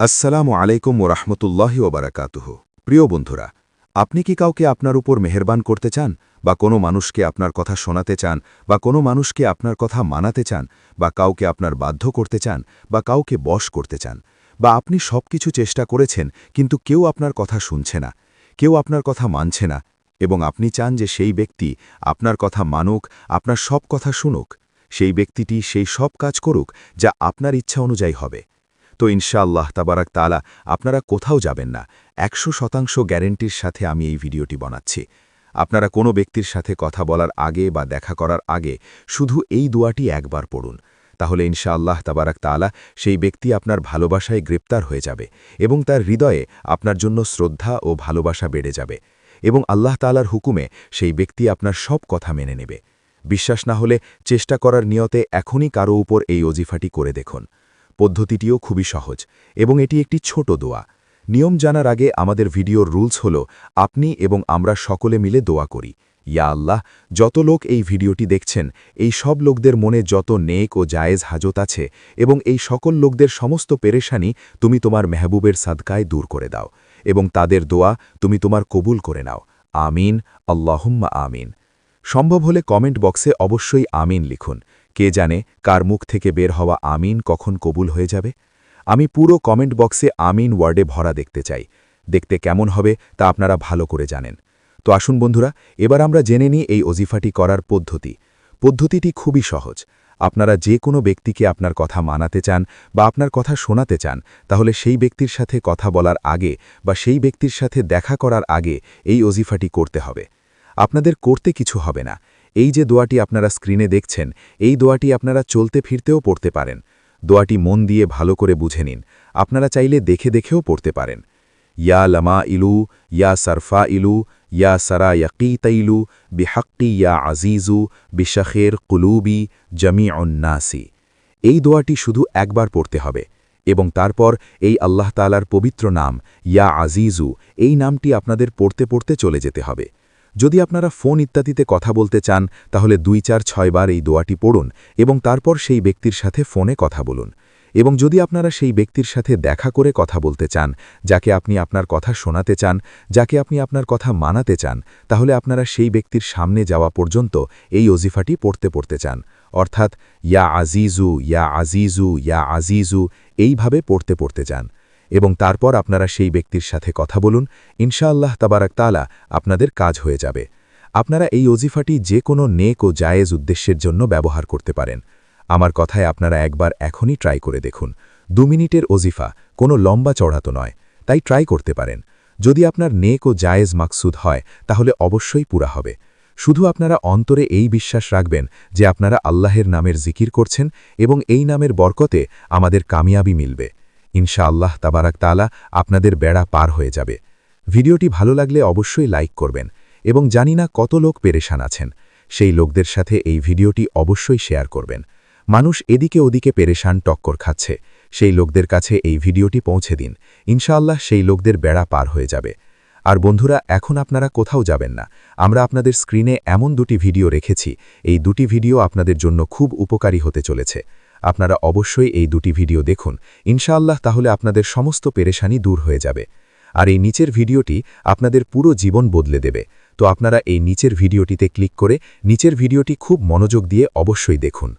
আসসালামু আলাইকুম ওরহমতুল্লাহ ওবরাকাতুহ প্রিয় বন্ধুরা, আপনি কি কাউকে আপনার উপর মেহেরবান করতে চান, বা কোনো মানুষকে আপনার কথা শোনাতে চান, বা কোনো মানুষকে আপনার কথা মানাতে চান, বা কাউকে আপনার বাধ্য করতে চান, বা কাউকে বশ করতে চান, বা আপনি সব কিছু চেষ্টা করেছেন, কিন্তু কেউ আপনার কথা শুনছে না, কেউ আপনার কথা মানছে না, এবং আপনি চান যে সেই ব্যক্তি আপনার কথা মানুক, আপনার সব কথা শুনুক, সেই ব্যক্তিটি সেই সব কাজ করুক, যা আপনার ইচ্ছা অনুযায়ী হবে। তো ইনশাআল্লাহ তাবারাক তালা আপনারা কোথাও যাবেন না। একশো শতাংশ গ্যারেন্টির সাথে আমি এই ভিডিওটি বানাচ্ছি। আপনারা কোনো ব্যক্তির সাথে কথা বলার আগে বা দেখা করার আগে শুধু এই দোয়াটি একবার পড়ুন। তাহলে ইনশাআল্লাহ তাবারাক তালা সেই ব্যক্তি আপনার ভালোবাসায় গ্রেপ্তার হয়ে যাবে এবং তার হৃদয়ে আপনার জন্য শ্রদ্ধা ও ভালোবাসা বেড়ে যাবে এবং আল্লাহ তালার হুকুমে সেই ব্যক্তি আপনার সব কথা মেনে নেবে। বিশ্বাস না হলে চেষ্টা করার নিয়তে এখনই কারও উপর এই অজিফাটি করে দেখুন। পদ্ধতিটিও খুবই সহজ এবং এটি একটি ছোট দোয়া। নিয়ম জানার আগে আমাদের ভিডিওর রুলস হল, আপনি এবং আমরা সকলে মিলে দোয়া করি। ইয়া আল্লাহ, যত লোক এই ভিডিওটি দেখছেন, এই সব লোকদের মনে যত নেক ও জায়েজ হাজত আছে এবং এই সকল লোকদের সমস্ত পেরেশানি তুমি তোমার মেহবুবের সাদকায় দূর করে দাও এবং তাদের দোয়া তুমি তোমার কবুল করে নাও। আমিন, আল্লাহম্মা আমিন। সম্ভব হলে কমেন্ট বক্সে অবশ্যই আমিন লিখুন। কে জানে কার মুখ থেকে বের হওয়া আমিন কখন কবুল হয়ে যাবে? আমি পুরো কমেন্ট বক্সে আমিন ওয়ার্ডে ভরা দেখতে চাই। দেখতে কেমন হবে তা আপনারা ভালো করে জানেন। তো আসুন বন্ধুরা, এবার আমরা জেনে নিই এই অজিফাটি করার পদ্ধতি। পদ্ধতিটি খুবই সহজ। আপনারা যে কোনো ব্যক্তিকে আপনার কথা মানাতে চান বা আপনার কথা শোনাতে চান, তাহলে সেই ব্যক্তির সাথে কথা বলার আগে বা সেই ব্যক্তির সাথে দেখা করার আগে এই অজিফাটি করতে হবে। আপনাদের করতে কিছু হবে না। এই যে দোয়াটি আপনারা স্ক্রিনে দেখছেন, এই দোয়াটি আপনারা চলতে ফিরতেও পড়তে পারেন। দোয়াটি মন দিয়ে ভালো করে বুঝে নিন। আপনারা চাইলে দেখে দেখেও পড়তে পারেন। ইয়া লামা ইলু ইয়া সারফা ইলু ইয়া সারা ইয়াকিতাইলু বিহাক্কি ইয়া আজিজু, বিশাখের কুলুবি জমি অন্নাসি এই দোয়াটি শুধু একবার পড়তে হবে এবং তারপর এই আল্লাহ তালার পবিত্র নাম, ইয়া আজিজু, এই নামটি আপনাদের পড়তে পড়তে চলে যেতে হবে। যদি আপনারা ফোন ইত্যাদিতে কথা বলতে চান, তাহলে দুই চার ছয়বার এই দোয়াটি পড়ুন এবং তারপর সেই ব্যক্তির সাথে ফোনে কথা বলুন। এবং যদি আপনারা সেই ব্যক্তির সাথে দেখা করে কথা বলতে চান, যাকে আপনি আপনার কথা শোনাতে চান, যাকে আপনি আপনার কথা মানাতে চান, তাহলে আপনারা সেই ব্যক্তির সামনে যাওয়া পর্যন্ত এই অজিফাটি পড়তে পড়তে চান। অর্থাৎ, ইয়া আজিজু ইয়া আজিজু ইয়া আজিজু, এইভাবে পড়তে পড়তে চান। এবং তারপর আপনারা সেই ব্যক্তির সাথে কথা বলুন, ইনশাআল্লাহ তাবারাক তালা আপনাদের কাজ হয়ে যাবে। আপনারা এই অজিফাটি যে কোনো নেক ও জায়েজ উদ্দেশ্যের জন্য ব্যবহার করতে পারেন। আমার কথায় আপনারা একবার এখনই ট্রাই করে দেখুন। দু মিনিটের অজিফা, কোনো লম্বা চড়াতো নয়, তাই ট্রাই করতে পারেন। যদি আপনার নেক ও জায়েজ মাকসুদ হয়, তাহলে অবশ্যই পুরা হবে। শুধু আপনারা অন্তরে এই বিশ্বাস রাখবেন যে আপনারা আল্লাহের নামের জিকির করছেন এবং এই নামের বরকতে আমাদের কামিয়াবি মিলবে। ইনশাআল্লাহ তাবারাক তালা আপনাদের বেড়া পার হয়ে যাবে। ভিডিওটি ভালো লাগলে অবশ্যই লাইক করবেন এবং জানি না কত লোক পেরেশান আছেন, সেই লোকদের সাথে এই ভিডিওটি অবশ্যই শেয়ার করবেন। মানুষ এদিকে ওদিকে পেরেশান টক্কর খাচ্ছে, সেই লোকদের কাছে এই ভিডিওটি পৌঁছে দিন, ইনশাআল্লাহ সেই লোকদের বেড়া পার হয়ে যাবে। আর বন্ধুরা, এখন আপনারা কোথাও যাবেন না, আমরা আপনাদের স্ক্রিনে এমন দুটি ভিডিও রেখেছি, এই দুটি ভিডিও আপনাদের জন্য খুব উপকারী হতে চলেছে। আপনারা অবশ্যই এই দুটি ভিডিও দেখুন। ইনশাআল্লাহ তাহলে আপনাদের সমস্ত পেরেশানি দূর হয়ে যাবে। আর এই নিচের ভিডিওটি আপনাদের পুরো জীবন বদলে দেবে। তো আপনারা এই নিচের ভিডিওটিতে ক্লিক করে নিচের ভিডিওটি খুব মনোযোগ দিয়ে অবশ্যই দেখুন।